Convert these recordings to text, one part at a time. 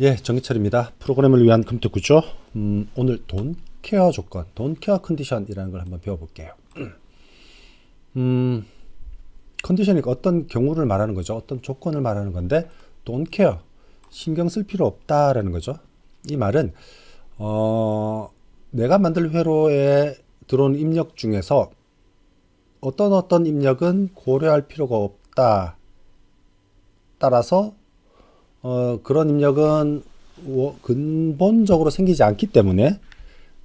예, 정기철입니다. 프로그램을 위한 컴퓨터 구조. 음, 오늘 돈 케어 조건, 돈 케어 컨디션이라는 걸 한번 배워볼게요. 음, 컨디션이 어떤 경우를 말하는 거죠? 어떤 조건을 말하는 건데, 돈 케어, 신경 쓸 필요 없다라는 거죠. 이 말은, 어, 내가 만들 회로에 들어온 입력 중에서 어떤 어떤 입력은 고려할 필요가 없다. 따라서 어, 그런 입력은 워- 근본적으로 생기지 않기 때문에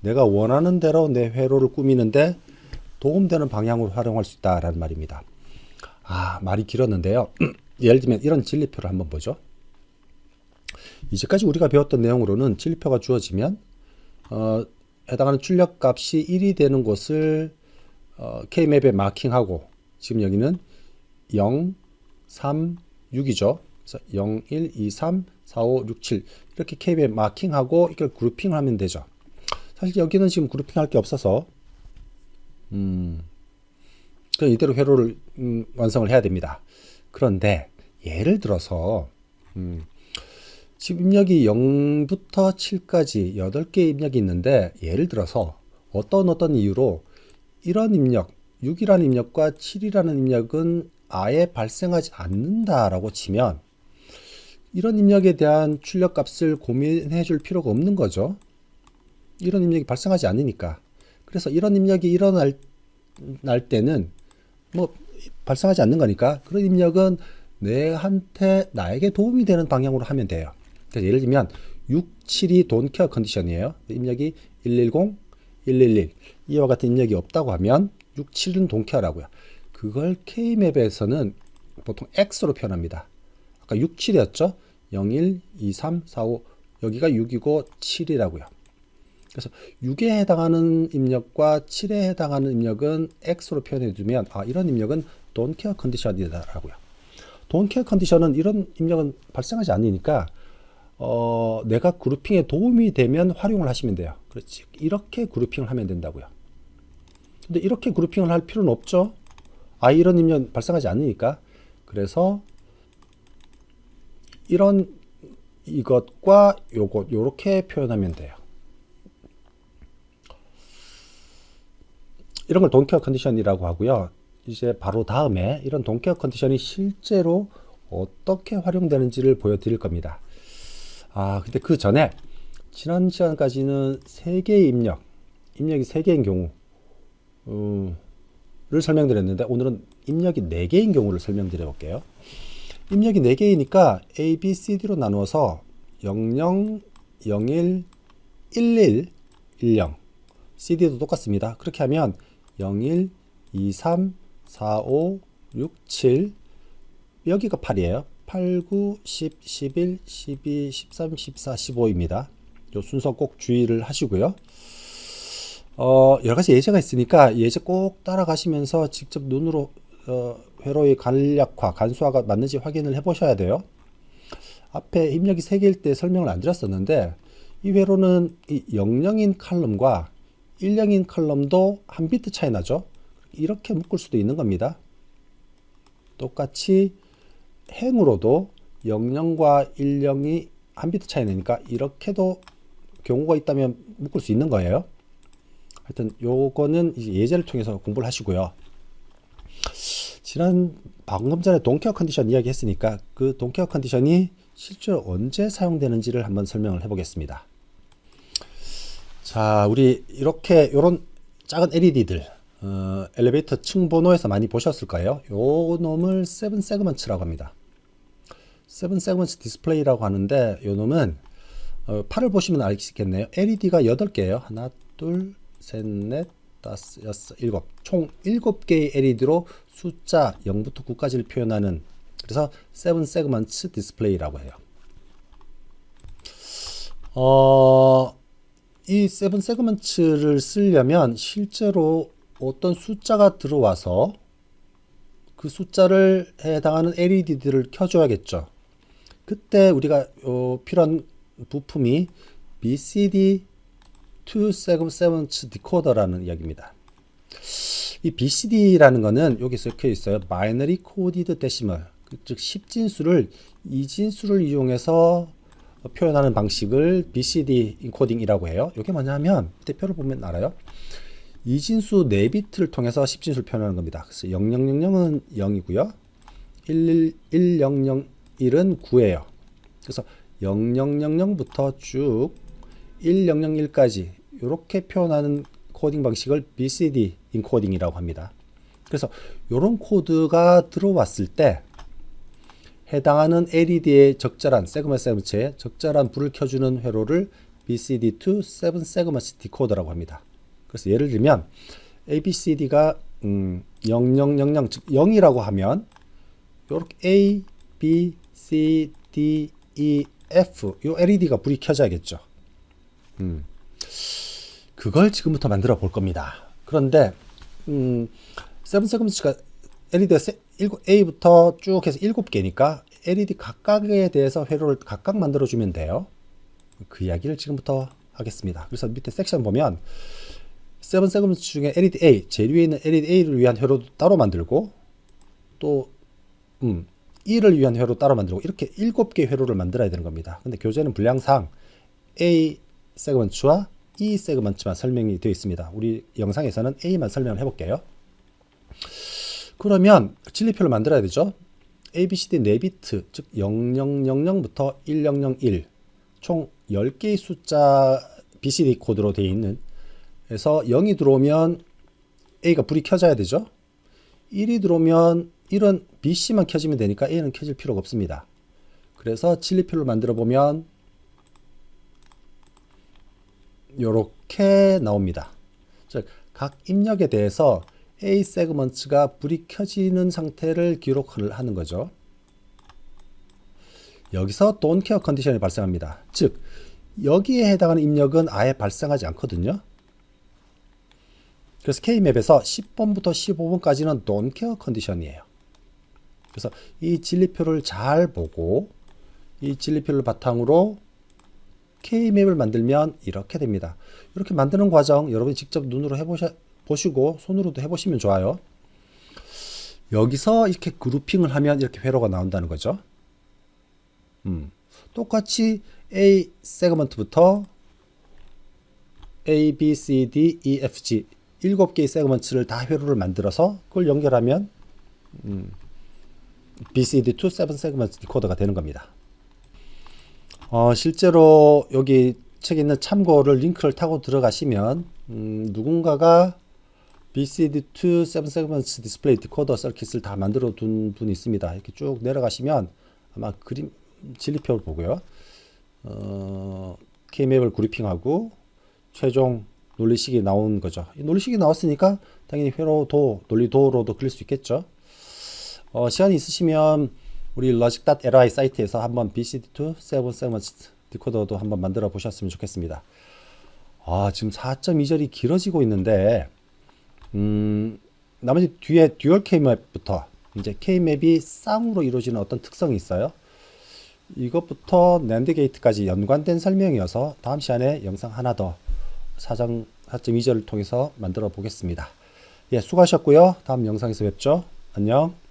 내가 원하는 대로 내 회로를 꾸미는데 도움되는 방향으로 활용할 수 있다라는 말입니다. 아, 말이 길었는데요. 예를 들면 이런 진리표를 한번 보죠. 이제까지 우리가 배웠던 내용으로는 진리표가 주어지면 어, 해당하는 출력 값이 1이 되는 곳을 어, K맵에 마킹하고 지금 여기는 0, 3, 6이죠. 그래서 0, 1, 2, 3, 4, 5, 6, 7 이렇게 K맵에 마킹하고 이걸 그룹핑을 하면 되죠. 사실 여기는 지금 그룹핑 할 게 없어서 음, 그 이대로 회로를 음, 완성을 해야 됩니다. 그런데 예를 들어서 음, 지금 입력이 0부터 7까지 8개의 입력이 있는데 예를 들어서 어떤 어떤 이유로 이런 입력, 6이라는 입력과 7이라는 입력은 아예 발생하지 않는다라고 치면 이런 입력에 대한 출력 값을 고민해 줄 필요가 없는 거죠. 이런 입력이 발생하지 않으니까. 그래서 이런 입력이 일어날 날 때는 뭐 발생하지 않는 거니까 그런 입력은 내한테 나에게 도움이 되는 방향으로 하면 돼요. 그래서 예를 들면 6, 7이 돈 케어 컨디션이에요. 입력이 110, 111 이와 같은 입력이 없다고 하면 6, 7은 돈 케어라고요. 그걸 K맵에서는 보통 X로 표현합니다. 아까 6, 7이었죠? 0, 1, 2, 3, 4, 5 여기가 6이고 7이라고요. 그래서 6에 해당하는 입력과 7에 해당하는 입력은 X로 표현해 두면 아 이런 입력은 don't care 컨디션이다라고요. don't care 컨디션은 이런 입력은 발생하지 않으니까 어, 내가 그룹핑에 도움이 되면 활용을 하시면 돼요. 그렇지. 이렇게 그룹핑을 하면 된다고요. 근데 이렇게 그룹핑을 할 필요는 없죠. 아 이런 입력 발생하지 않으니까. 그래서 이런 이것과 요것 요렇게 표현하면 돼요. 이런 걸 돈케어 컨디션이라고 하고요. 이제 바로 다음에 이런 돈케어 컨디션이 실제로 어떻게 활용되는지를 보여드릴 겁니다. 아, 근데 그 전에 지난 시간까지는 세 개의 입력, 입력이 세 개인 경우, 음, 를 설명드렸는데 오늘은 입력이 네 개인 경우를 설명드려 볼게요. 입력이 네 개이니까 A, B, C, D로 나누어서 00, 01, 11, 10. CD도 똑같습니다. 그렇게 하면 01, 2, 3, 4, 5, 6, 7 여기가 8이에요. 8, 9, 10, 11, 12, 13, 14, 15입니다. 요 순서 꼭 주의를 하시고요. 어, 여러 가지 예제가 있으니까 예제 꼭 따라가시면서 직접 눈으로 어, 회로의 간략화, 간소화가 맞는지 확인을 해보셔야 돼요. 앞에 입력이 3개일 때 설명을 안 드렸었는데 이 회로는 이 00인 칼럼과 10인 칼럼도 한 비트 차이 나죠. 이렇게 묶을 수도 있는 겁니다. 똑같이 행으로도 00과 10이 한 비트 차이 나니까 이렇게도 경우가 있다면 묶을 수 있는 거예요. 하여튼 요거는 예제를 통해서 공부를 하시고요. 지난 방금 전에 동케어 컨디션 이야기 했으니까 그 동케어 컨디션이 실제로 언제 사용되는지를 한번 설명을 해보겠습니다. 자, 우리 이렇게 요런 작은 LED들 어, 엘리베이터 층 번호에서 많이 보셨을 거예요. 요 놈을 세븐 세그먼트라고 합니다. 세븐 세그먼트 디스플레이라고 하는데 요 놈은 어, 팔을 보시면 알겠네요. LED가 8개예요. 하나, 둘, 셋, 넷, 다섯, 여섯, 일곱. 총 7개의 LED로 숫자 0부터 9까지를 표현하는 그래서 세븐 세그먼트 디스플레이라고 해요. 어, 이 세븐 세그먼트를 쓰려면 실제로 어떤 숫자가 들어와서 그 숫자를 해당하는 LED들을 켜줘야겠죠. 그때 우리가 어, 필요한 부품이 BCD 2 세그먼트 디코더라는 이야기입니다. 이 BCD라는 거는 여기 적혀 있어요. 바이너리 코디드 데시멀. 즉 10진수를 2진수를 이용해서 표현하는 방식을 BCD 인코딩이라고 해요. 이게 뭐냐면 밑에 표를 보면 알아요. 이진수 4비트를 통해서 10진수를 표현하는 겁니다. 그래서 0000은 0이고요. 1 1001은 9예요. 그래서 0000부터 쭉 1001까지 이렇게 표현하는 코딩 방식을 BCD 인코딩이라고 합니다. 그래서 이런 코드가 들어왔을 때 해당하는 LED의 적절한 세그먼트 세그먼트에 적절한 불을 켜주는 회로를 BCD2 7 세그먼트 디코더라고 합니다. 그래서 예를 들면 ABCD가 음, 0000, 즉 0이라고 하면 이렇게 A, B, C, D, E, F 이 LED가 불이 켜져야겠죠. 음, 그걸 지금부터 만들어 볼 겁니다. 그런데 음, 세븐 세그먼트가 LED가 세, 일곱, A부터 쭉 해서 7개니까 LED 각각에 대해서 회로를 각각 만들어 주면 돼요. 그 이야기를 지금부터 하겠습니다. 그래서 밑에 섹션 보면 세븐 세그먼트 중에 LED A 제일 위에 있는 LED A를 위한 회로도 따로 만들고 또 음, E를 위한 회로 따로 만들고 이렇게 7개 회로를 만들어야 되는 겁니다. 근데 교재는 분량상 A 세그먼트와 E 세그먼트만 설명이 되어 있습니다. 우리 영상에서는 A만 설명을 해볼게요. 그러면 진리표를 만들어야 되죠. ABCD 4비트, 즉 0000부터 1001, 총 10개의 숫자 BCD 코드로 되어 있는 그래서 0이 들어오면 A가 불이 켜져야 되죠. 1이 들어오면 1은 BC만 켜지면 되니까 A는 켜질 필요가 없습니다. 그래서 진리표를 만들어 보면 이렇게 나옵니다. 즉, 각 입력에 대해서 A 세그먼트가 불이 켜지는 상태를 기록을 하는 거죠. 여기서 don't care 컨디션이 발생합니다. 즉, 여기에 해당하는 입력은 아예 발생하지 않거든요. 그래서 K맵에서 10번부터 15번까지는 don't care 컨디션이에요. 그래서 이 진리표를 잘 보고 이 진리표를 바탕으로 K맵을 만들면 이렇게 됩니다. 이렇게 만드는 과정 여러분이 직접 눈으로 해보셔, 보시고 손으로도 해보시면 좋아요. 여기서 이렇게 그룹핑을 하면 이렇게 회로가 나온다는 거죠. 음, 똑같이 A 세그먼트부터 A, B, C, D, E, F, G 일곱 개의 세그먼트를 다 회로를 만들어서 그걸 연결하면 음, BCD2 7 세그먼트 디코더가 되는 겁니다. 어, 실제로 여기 책에 있는 참고를 링크를 타고 들어가시면 음, 누군가가 BCD2 7 세그먼트 디스플레이 디코더 서킷을 다 만들어 둔 분이 있습니다. 이렇게 쭉 내려가시면 아마 그림 진리표를 보고요. 어, K맵을 그리핑하고 최종 논리식이 나온 거죠. 이 논리식이 나왔으니까 당연히 회로도 논리도로도 그릴 수 있겠죠. 어, 시간이 있으시면 우리 logic.li 사이트에서 한번 BCD2 7 세그먼트 디코더도 한번 만들어 보셨으면 좋겠습니다. 아, 지금 4.2절이 길어지고 있는데 음, 나머지 뒤에 듀얼 K맵부터 이제 K맵이 쌍으로 이루어지는 어떤 특성이 있어요. 이것부터 낸드 게이트까지 연관된 설명이어서 다음 시간에 영상 하나 더 사정 4.2절을 통해서 만들어 보겠습니다. 예, 수고하셨고요. 다음 영상에서 뵙죠. 안녕.